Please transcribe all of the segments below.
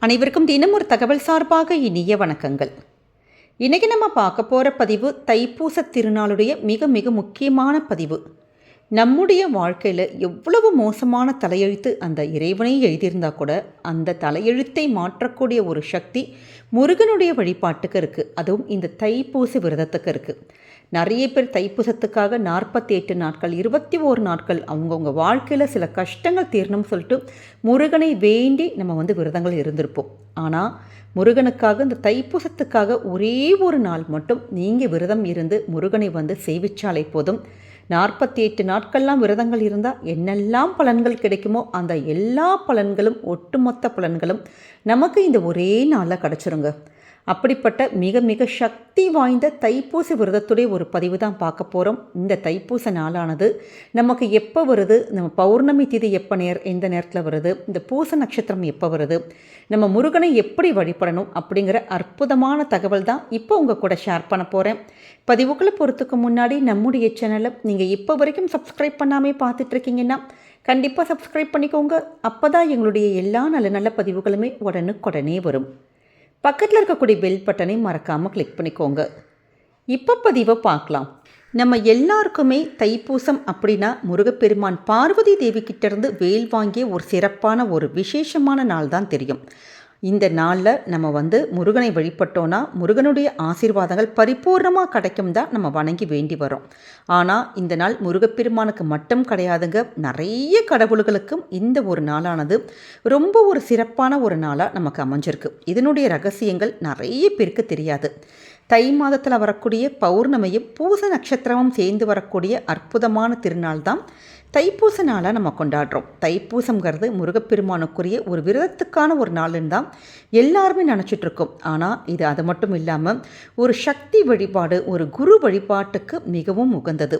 அனைவருக்கும் தினம் ஒரு தகவல் சார்பாக இனிய வணக்கங்கள். இன்றைக்கி நம்ம பார்க்க போகிற பதிவு தைப்பூச திருநாளுடைய மிக மிக முக்கியமான பதிவு. நம்முடைய வாழ்க்கையில் எவ்வளவு மோசமான தலையெழுத்து அந்த இறைவனை எழுதியிருந்தா கூட அந்த தலையெழுத்தை மாற்றக்கூடிய ஒரு சக்தி முருகனுடைய வழிபாட்டுக்கு இருக்குது அதுவும் இந்த தைப்பூச விரதத்துக்கு இருக்குது நிறைய பேர் தைப்பூசத்துக்காக நாற்பத்தி எட்டு நாட்கள் இருபத்தி ஓரு நாட்கள் அவங்கவுங்க வாழ்க்கையில் சில கஷ்டங்கள் தீரணும்னு சொல்லிட்டு முருகனை வேண்டி நம்ம வந்து விரதங்கள் இருந்திருப்போம். ஆனால் முருகனுக்காக இந்த தைப்பூசத்துக்காக ஒரே ஒரு நாள் மட்டும் நீங்கள் விரதம் இருந்து முருகனை வந்து சேவிச்சாலே போதும். நாற்பத்தி எட்டு நாட்கள்லாம் விரதங்கள் இருந்தால் என்னெல்லாம் பலன்கள் கிடைக்குமோ அந்த எல்லா பலன்களும் ஒட்டுமொத்த பலன்களும் நமக்கு இந்த ஒரே நாளில் கிடச்சிருங்க. அப்படிப்பட்ட மிக மிக சக்தி வாய்ந்த தைப்பூச விரதத்துடைய ஒரு பதிவு தான் பார்க்க போகிறோம் இந்த தைப்பூச நாளானது நமக்கு எப்போ வருது? நம்ம பௌர்ணமி திதி எப்போ நேர் எந்த நேரத்தில் வருது? இந்த பூச நட்சத்திரம் எப்போ வருது? நம்ம முருகனை எப்படி வழிபடணும் அப்படிங்கிற அற்புதமான தகவல் தான் இப்போ உங்கள் கூட ஷேர் பண்ண போகிறேன் பதிவுக்குள்ளே போகிறதுக்கு முன்னாடி நம்முடைய சேனலை நீங்கள் இப்போ வரைக்கும் சப்ஸ்கிரைப் பண்ணாமே பார்த்துட்ருக்கீங்கன்னா கண்டிப்பாக சப்ஸ்கிரைப் பண்ணிக்கோங்க. அப்போ தான் எங்களுடைய எல்லா நல்ல நல்ல பதிவுகளுமே உடனுக்குடனே வரும். பக்கத்தில் இருக்கக்கூடிய பெல் பட்டனை மறக்காமல் கிளிக் பண்ணிக்கோங்க. இப்போ பதிவை பார்க்கலாம். நம்ம எல்லாருக்குமே தைப்பூசம் அப்படின்னா முருகப்பெருமான் பார்வதி தேவி கிட்டேருந்து வேல் வாங்கிய ஒரு சிறப்பான ஒரு விசேஷமான நாள் தான் தெரியும். இந்த நாளில் நம்ம வந்து முருகனை வழிபட்டோன்னா முருகனுடைய ஆசீர்வாதங்கள் பரிபூர்ணமாக கிடைக்கும் தான் நம்ம வணங்கி வேண்டி வரோம். ஆனால் இந்த நாள் முருகப்பெருமானுக்கு மட்டும் கிடையாதுங்க. நிறைய கடவுள்களுக்கும் இந்த ஒரு நாளானது ரொம்ப ஒரு சிறப்பான ஒரு நாளாக நமக்கு அமைஞ்சிருக்கு. இதனுடைய ரகசியங்கள் நிறைய பேருக்கு தெரியாது. தை மாதத்தில் வரக்கூடிய பௌர்ணமியும் பூச நட்சத்திரமும் சேர்ந்து வரக்கூடிய அற்புதமான திருநாள் தான் தைப்பூச நாளாக நம்ம கொண்டாடுறோம். தைப்பூசங்கிறது முருகப்பெருமானுக்குரிய ஒரு விரதத்துக்கான ஒரு நாளுன்னு தான் எல்லாருமே நினச்சிட்ருக்கோம். ஆனால் இது அது மட்டும் இல்லாமல் ஒரு சக்தி வழிபாடு ஒரு குரு வழிபாட்டுக்கு மிகவும் உகந்தது.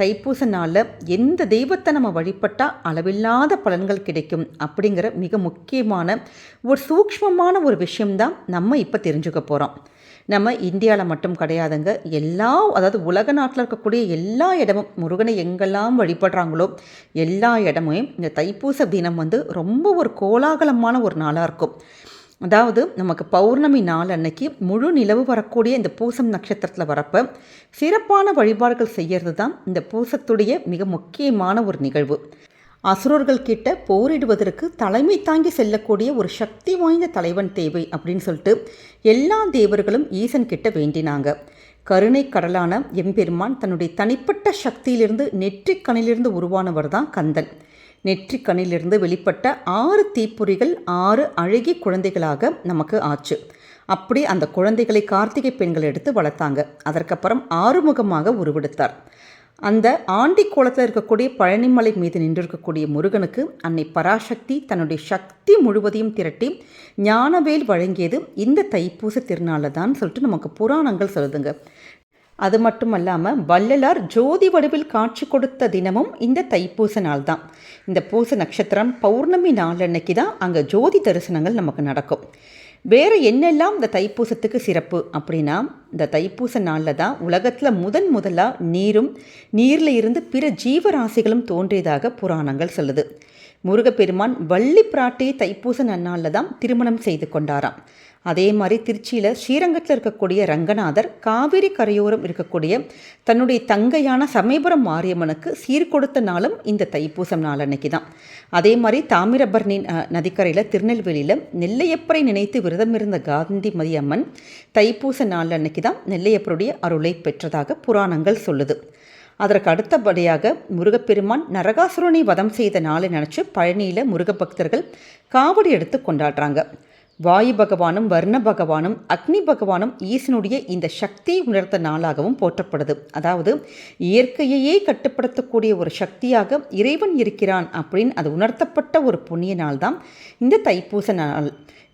தைப்பூச நாளில் எந்த தெய்வத்தை நம்ம வழிபட்டால் அளவில்லாத பலன்கள் கிடைக்கும் அப்படிங்கிற மிக முக்கியமான ஒரு சூக்ஷ்மமான ஒரு விஷயம்தான் நம்ம இப்போ தெரிஞ்சுக்க போகிறோம் நம்ம இந்தியாவில் மட்டும் கிடையாதுங்க. எல்லா அதாவது உலக நாட்டில் இருக்கக்கூடிய எல்லா இடமும் முருகனை எங்கெல்லாம் வழிபடுறாங்களோ எல்லா இடமும் இந்த தைப்பூச தினம் வந்து ரொம்ப ஒரு கோலாகலமான ஒரு நாளாக இருக்கும். அதாவது நமக்கு பௌர்ணமி நாள் அன்னைக்கு முழு நிலவு வரக்கூடிய இந்த பூசம் நட்சத்திரத்தில் வரப்போ சிறப்பான வழிபாடுகள் செய்கிறது தான் இந்த பூசத்துடைய மிக முக்கியமான ஒரு நிகழ்வு. அசுரர்கள் கிட்ட போரிடுவதற்கு தலைமை தாங்கி செல்லக்கூடிய ஒரு சக்தி வாய்ந்த தலைவன் தேவை அப்படின்னு சொல்லிட்டு எல்லா தேவர்களும் ஈசன் கிட்ட வேண்டினாங்க. கருணை கடலான எம்பெருமான் தன்னுடைய தனிப்பட்ட சக்தியிலிருந்து நெற்றிக்கணிலிருந்து உருவானவர் தான் கந்தன். நெற்றிக்கண்ணிலிருந்து வெளிப்பட்ட ஆறு தீப்பொறிகள் ஆறு அழகிய குழந்தைகளாக நமக்கு ஆச்சு. அப்படி அந்த குழந்தைகளை கார்த்திகை பெண்கள் எடுத்து வளர்த்தாங்க. அதற்கப்புறம் ஆறுமுகமாக உருவெடுத்தார். அந்த ஆண்டி கோலத்தில் இருக்கக்கூடிய பழனிமலை மீது நின்றிருக்கக்கூடிய முருகனுக்கு அன்னை பராசக்தி தன்னுடைய சக்தி முழுவதையும் திரட்டி ஞானவேல் வழங்கியது இந்த தைப்பூச திருநாளில் தான் சொல்லிட்டு நமக்கு புராணங்கள் சொல்லுதுங்க. அது மட்டும் அல்லாமல் வள்ளலார் ஜோதி வடிவில் காட்சி கொடுத்த தினமும் இந்த தைப்பூச நாள் தான் இந்த பூச நட்சத்திரம் பௌர்ணமி நாள் அன்னைக்கு தான் அங்கே ஜோதி தரிசனங்கள் நமக்கு நடக்கும். வேறு என்னெல்லாம் இந்த தைப்பூசத்துக்கு சிறப்பு அப்படின்னா இந்த தைப்பூச நாளில் தான் உலகத்தில் முதன் முதலாக நீரும் நீரில் இருந்து பிற ஜீவராசிகளும் தோன்றியதாக புராணங்கள் சொல்லுது. முருகப்பெருமான் வள்ளி பிராட்டியை தைப்பூச நன்னாளில் தான் திருமணம் செய்து கொண்டாராம். அதே மாதிரி திருச்சியில் ஸ்ரீரங்கத்தில் இருக்கக்கூடிய ரங்கநாதர் காவிரி கரையோரம் இருக்கக்கூடிய தன்னுடைய தங்கையான சமயபுரம் மாரியம்மனுக்கு சீர் கொடுத்த நாளும் இந்த தைப்பூசம் நாள் அன்னைக்கு தான் அதே மாதிரி தாமிரபரணி நதிக்கரையில் திருநெல்வேலியில் நெல்லையப்பரை நினைத்து விரதம் இருந்த காந்தி மதியம்மன் தைப்பூச நாள் அன்னைக்கு தான் நெல்லையப்பருடைய அருளை பெற்றதாக புராணங்கள் சொல்லுது. அதற்கு அடுத்தபடியாக முருகப்பெருமான் நரகாசுரனை வதம் செய்த நாளை நினச்சி பழனியில் முருக பக்தர்கள் காவடி எடுத்து கொண்டாடுறாங்க. வாயு பகவானும் வர்ண பகவானும் அக்னி பகவானும் ஈசனுடைய இந்த சக்தியை உணர்த்த நாளாகவும் போற்றப்படுது. அதாவது இயற்கையையே கட்டுப்படுத்தக்கூடிய ஒரு சக்தியாக இறைவன் இருக்கிறான் அப்படின்னு அது உணர்த்தப்பட்ட ஒரு புண்ணிய நாள் தான் இந்த தைப்பூச நாள்.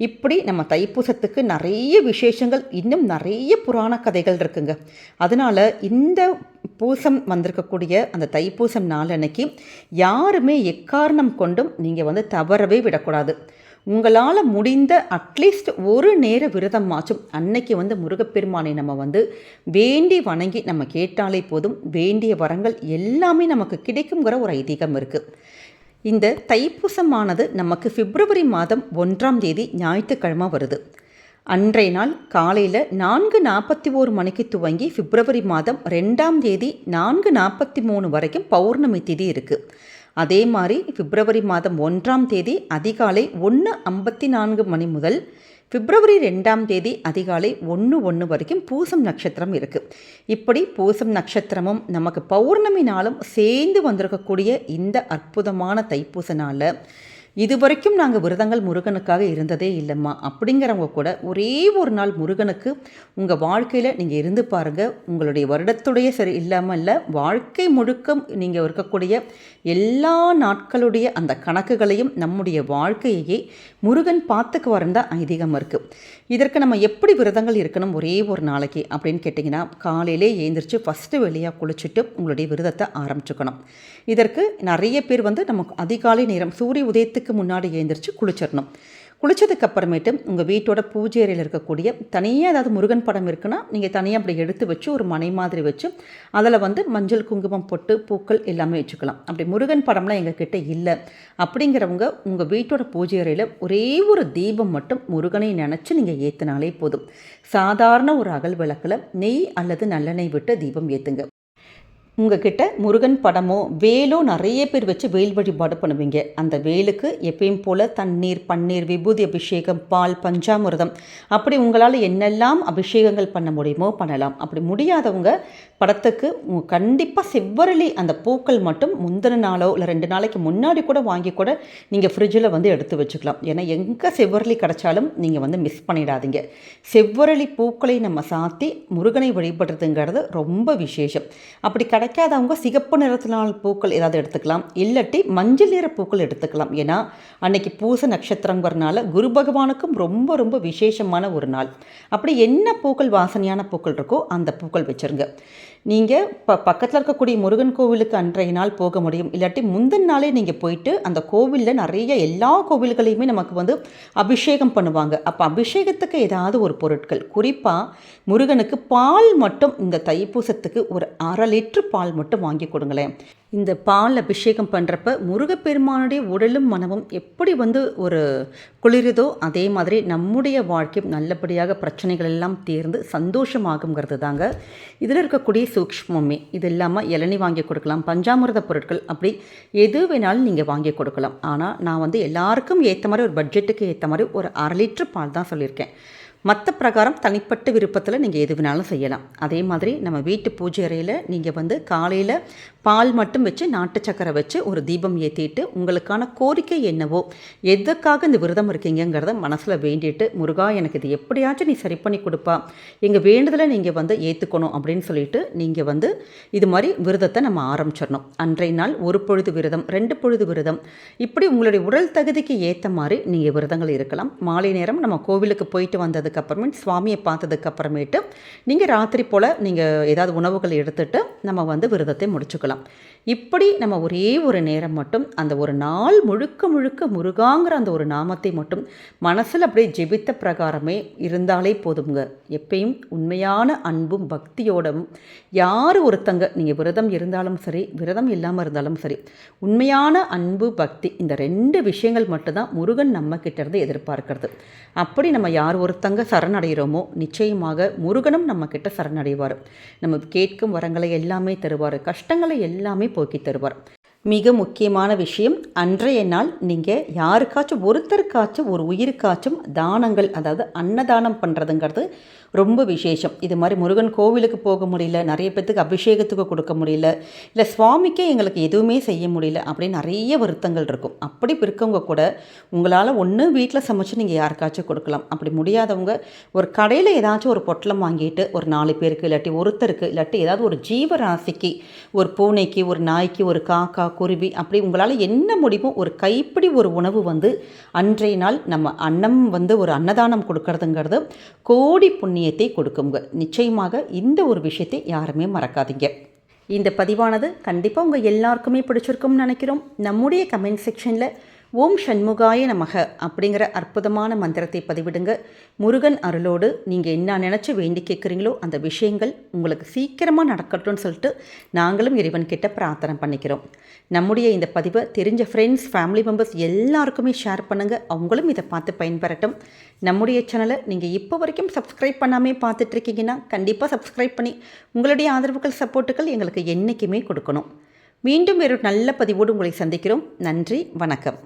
இப்படி நம்ம தைப்பூசத்துக்கு நிறைய விசேஷங்கள் இன்னும் நிறைய புராண கதைகள் இருக்குங்க. அதனால் இந்த பூசம் வந்திருக்கக்கூடிய அந்த தைப்பூசம் நாள் அன்னைக்கு யாருமே எக்காரணம் கொண்டும் நீங்கள் வந்து தவறவே விடக்கூடாது. உங்களால் முடிந்த அட்லீஸ்ட் ஒரு நேர விரதமாச்சும் அன்னைக்கு வந்து முருகப்பெருமானை நம்ம வந்து வேண்டி வணங்கி நம்ம கேட்டாலே போதும். வேண்டிய வரங்கள் எல்லாமே நமக்கு கிடைக்குங்கிற ஒரு ஐதீகம் இருக்குது இந்த தைப்பூசமானது நமக்கு பிப்ரவரி மாதம் ஒன்றாம் தேதி ஞாயிற்றுக்கிழமை வருது. அன்றைய நாள் காலையில் நான்கு நாற்பத்தி ஓரு மணிக்கு துவங்கி பிப்ரவரி மாதம் ரெண்டாம் தேதி நான்கு நாற்பத்தி மூணு வரைக்கும் பௌர்ணமி திதி இருக்குது அதே மாதிரி பிப்ரவரி மாதம் ஒன்றாம் தேதி அதிகாலை ஒன்று ஐம்பத்தி நான்கு மணி முதல் பிப்ரவரி ரெண்டாம் தேதி அதிகாலை ஒன்று ஒன்று வரைக்கும் பூசம் நட்சத்திரம் இருக்குது இப்படி பூசம் நட்சத்திரமும் நமக்கு பௌர்ணமி நாளும் சேர்ந்து வந்திருக்கக்கூடிய இந்த அற்புதமான தைப்பூச நாளில் இது வரைக்கும் நாங்கள் விரதங்கள் முருகனுக்காக இருந்ததே இல்லைம்மா. அப்படிங்கிறவங்க கூட ஒரே ஒரு நாள் முருகனுக்கு உங்கள் வாழ்க்கையில் நீங்கள் இருந்து பாருங்கள் உங்களுடைய வருடத்துடைய சரி இல்லாமல் இல்லை வாழ்க்கை முழுக்க நீங்கள் இருக்கக்கூடிய எல்லா நாட்களுடைய அந்த கணக்குகளையும் நம்முடைய வாழ்க்கையே முருகன் பார்த்துக்குவாருன்னு தான் ஐதீகம் இருக்குது இதற்கு நம்ம எப்படி விரதங்கள் இருக்கணும் ஒரே ஒரு நாளைக்கு அப்படின்னு கேட்டிங்கன்னா காலையிலே எழுந்திரிச்சு ஃபஸ்ட்டு வெளியாக குளிச்சுட்டு உங்களுடைய விரதத்தை ஆரம்பிச்சுக்கணும். இதற்கு நிறைய பேர் வந்து நமக்கு அதிகாலை நேரம் சூரிய உதயத்துக்கு முன்னாடி எழுந்திரிச்சு குளிச்சிடணும். குளித்ததுக்கு அப்புறமேட்டு உங்கள் வீட்டோட பூஜை அறையில் இருக்கக்கூடிய தனியாக ஏதாவது முருகன் படம் இருக்குன்னா நீங்கள் தனியாக அப்படி எடுத்து வச்சு ஒரு மனை மாதிரி வச்சு அதில் வந்து மஞ்சள் குங்குமம் பொட்டு பூக்கள் எல்லாமே வச்சுக்கலாம். அப்படி முருகன் படம்லாம் எங்கள் கிட்ட இல்லை. அப்படிங்கிறவங்க உங்கள் வீட்டோட பூஜை அறையில் ஒரே ஒரு தீபம் மட்டும் முருகனை நினச்சி நீங்கள் ஏற்றினாலே போதும். சாதாரண ஒரு அகல் விளக்கில் நெய் அல்லது நல்லெண்ணெய் விட்டு தீபம் ஏற்றுங்க உங்ககிட்ட முருகன் படமோ வேலோ நிறைய பேர் வச்சு வேல் வழிபாடு பண்ணுவீங்க. அந்த வேலுக்கு எப்பயும் போல் தண்ணீர் பன்னீர் விபூதி அபிஷேகம் பால் பஞ்சாமிரதம். அப்படி உங்களால் என்னெல்லாம் அபிஷேகங்கள் பண்ண முடியுமோ பண்ணலாம். அப்படி முடியாதவங்க படத்துக்கு கண்டிப்பாக செவ்வரளி அந்த பூக்கள் மட்டும் முந்தின நாளோ இல்லை ரெண்டு நாளைக்கு முன்னாடி கூட வாங்கி கூட நீங்கள் ஃப்ரிட்ஜில் வந்து எடுத்து வச்சுக்கலாம். ஏன்னா எங்கே செவ்வரளி கிடச்சாலும் நீங்கள் வந்து மிஸ் பண்ணிடாதீங்க. செவ்வரளி பூக்களை நம்ம சாத்தி முருகனை வழிபடுறதுங்கிறது ரொம்ப விசேஷம். அப்படி கிடைக்காதவங்க சிகப்பு நிறத்தினால் பூக்கள் ஏதாவது எடுத்துக்கலாம். இல்லாட்டி மஞ்சள் நிற பூக்கள் எடுத்துக்கலாம். ஏன்னா அன்னைக்கு பூச நட்சத்திரங்கிறனால குரு பகவானுக்கும் ரொம்ப ரொம்ப விசேஷமான ஒரு நாள். அப்படி என்ன பூக்கள் வாசனையான பூக்கள் இருக்கோ அந்த பூக்கள் வச்சுருங்க. நீங்கள் இப்போ பக்கத்தில் இருக்கக்கூடிய முருகன் கோவிலுக்கு அன்றைய நாள் போக முடியும். இல்லாட்டி முந்தின நாளே நீங்கள் போயிட்டு அந்த கோவிலில் நிறைய எல்லா கோவில்களையுமே நமக்கு வந்து அபிஷேகம் பண்ணுவாங்க. அப்போ அபிஷேகத்துக்கு ஏதாவது ஒரு பொருட்கள். குறிப்பாக முருகனுக்கு பால் மட்டும் இந்த தைப்பூசத்துக்கு ஒரு அரை லிட்டர் பால் மட்டும் வாங்கி கொடுங்களேன். இந்த பால் அபிஷேகம் பண்ணுறப்ப முருகப்பெருமானுடைய உடலும் மனமும் எப்படி வந்து ஒரு குளிருதோ அதே மாதிரி நம்முடைய வாழ்க்கையும் நல்லபடியாக பிரச்சனைகள் எல்லாம் தீர்ந்து சந்தோஷமாகுங்கிறது தாங்க. இதில் இருக்கக்கூடிய சூக்ஷ்மமே. இது இல்லாமல் இளநி வாங்கி கொடுக்கலாம் பஞ்சாமிரத பொருட்கள் அப்படி எது வேணாலும் நீங்கள் வாங்கி கொடுக்கலாம். ஆனால் நான் வந்து எல்லாருக்கும் ஏற்ற மாதிரி ஒரு பட்ஜெட்டுக்கு ஏற்ற மாதிரி ஒரு அரை லிட்டர் பால் தான் சொல்லியிருக்கேன். மற்ற பிரகாரம் தனிப்பட்ட விருப்பத்தில் நீங்கள் எது வேணாலும் செய்யலாம். அதே மாதிரி நம்ம வீட்டு பூஜை அறையில் நீங்கள் வந்து காலையில் பால் மட்டும் வச்சு நாட்டு சக்கரை வச்சு ஒரு தீபம் ஏற்றிட்டு உங்களுக்கான கோரிக்கை என்னவோ எதுக்காக இந்த விரதம் இருக்கீங்கிறத மனசில் வேண்டிட்டு முருகா எனக்கு இது எப்படியாச்சும் நீ சரி பண்ணி கொடுப்பா. எங்கள் வேண்டுதலை நீங்கள் வந்து ஏற்றுக்கணும் அப்படின்னு சொல்லிட்டு நீங்கள் வந்து இது மாதிரி விரதத்தை நம்ம ஆரம்பிச்சிடணும். அன்றைய நாள் ஒரு பொழுது விரதம் ரெண்டு பொழுது விரதம். இப்படி உங்களுடைய உடல் தகுதிக்கு ஏற்ற மாதிரி நீங்கள் விரதங்கள் இருக்கலாம். மாலை நேரம் நம்ம கோவிலுக்கு போயிட்டு வந்தது அப்புறமே சுவாமியை பார்த்ததுக்கு அப்புறமேட்டு நீங்கள் ராத்திரி போல் நீங்கள் ஏதாவது உணவுகள் எடுத்துகிட்டு நம்ம வந்து விரதத்தை முடிச்சுக்கலாம். இப்படி நம்ம ஒரே ஒரு நேரம் மட்டும் அந்த ஒரு நாள் முழுக்க முழுக்க முருகாங்கிற அந்த ஒரு நாமத்தை மட்டும் மனசில் அப்படியே ஜெபித்த பிரகாரமே இருந்தாலே போதுங்க எப்பயும் உண்மையான அன்பும் பக்தியோடும் யார் ஒருத்தங்க நீங்கள் விரதம் இருந்தாலும் சரி விரதம் இல்லாமல் இருந்தாலும் சரி உண்மையான அன்பு பக்தி இந்த ரெண்டு விஷயங்கள் மட்டும்தான் முருகன் நம்ம கிட்டேருந்து எதிர்பார்க்கறது. அப்படி நம்ம யார் ஒருத்தங்க சரணடைகிறோமோ நிச்சயமாக முருகனும் நம்ம கிட்ட சரணடைவார். நம்ம கேட்கும் வரங்களை எல்லாமே தருவார். கஷ்டங்களை எல்லாமே போக்கி தருவார். மிக முக்கியமான விஷயம் அன்றைய நாள் நீங்கள் யாருக்காச்சும் ஒருத்தருக்காச்சும் ஒரு உயிருக்காச்சும் தானங்கள் அதாவது அன்னதானம் பண்ணுறதுங்கிறது ரொம்ப விசேஷம். இது மாதிரி முருகன் கோவிலுக்கு போக முடியல நிறைய பேர்த்துக்கு அபிஷேகத்துக்கு கொடுக்க முடியல இல்லை சுவாமிக்கே எங்களுக்கு எதுவுமே செய்ய முடியல அப்படின்னு நிறைய வருத்தங்கள் இருக்கும். அப்படி இருக்கவங்க கூட உங்களால் ஒன்று வீட்டில் சமைச்சு நீங்கள் யாருக்காச்சும் கொடுக்கலாம். அப்படி முடியாதவங்க ஒரு கடையில் ஏதாச்சும் ஒரு பொட்டலம் வாங்கிட்டு ஒரு நாலு பேருக்கு இல்லாட்டி ஒருத்தருக்கு இல்லாட்டி ஏதாவது ஒரு ஜீவராசிக்கு ஒரு பூனைக்கு ஒரு நாய்க்கு ஒரு காக்கா குருவி அப்படி உங்களால் என்ன முடியுமோ ஒரு கைப்பிடி ஒரு உணவு வந்து அன்றைய நாள் நம்ம அன்னம் வந்து ஒரு அன்னதானம் கொடுக்கறதுங்கிறது கோடி புண்ணியத்தை கொடுக்குங்க. நிச்சயமாக இந்த ஒரு விஷயத்தை யாருமே மறக்காதீங்க. இந்த பதிவானது கண்டிப்பாக உங்கள் எல்லாருக்குமே பிடிச்சிருக்கும்னு நினைக்கிறோம். நம்முடைய கமெண்ட் செக்ஷனில் ஓம் சண்முகாய நமக அப்படிங்கிற அற்புதமான மந்திரத்தை பதிவிடுங்க. முருகன் அருளோடு நீங்கள் என்ன நினச்சி வேண்டி கேட்குறீங்களோ அந்த விஷயங்கள் உங்களுக்கு சீக்கிரமாக நடக்கட்டும்னு சொல்லிட்டு நாங்களும் இறைவன் கிட்ட பிரார்த்தனை பண்ணிக்கிறோம். நம்முடைய இந்த பதிவை தெரிஞ்ச ஃப்ரெண்ட்ஸ் ஃபேமிலி மெம்பர்ஸ் எல்லாருக்குமே ஷேர் பண்ணுங்கள் அவங்களும் இதை பார்த்து பயன்பெறட்டும். நம்முடைய சேனலை நீங்கள் இப்போ வரைக்கும் சப்ஸ்கிரைப் பண்ணாமே பார்த்துட்ருக்கீங்கன்னா கண்டிப்பாக சப்ஸ்கிரைப் பண்ணி உங்களுடைய ஆதரவுகள் சப்போர்ட்டுகள் எங்களுக்கு என்றைக்குமே கொடுக்கணும். மீண்டும் ஒரு நல்ல பதிவோடு உங்களை சந்திக்கிறோம். நன்றி வணக்கம்.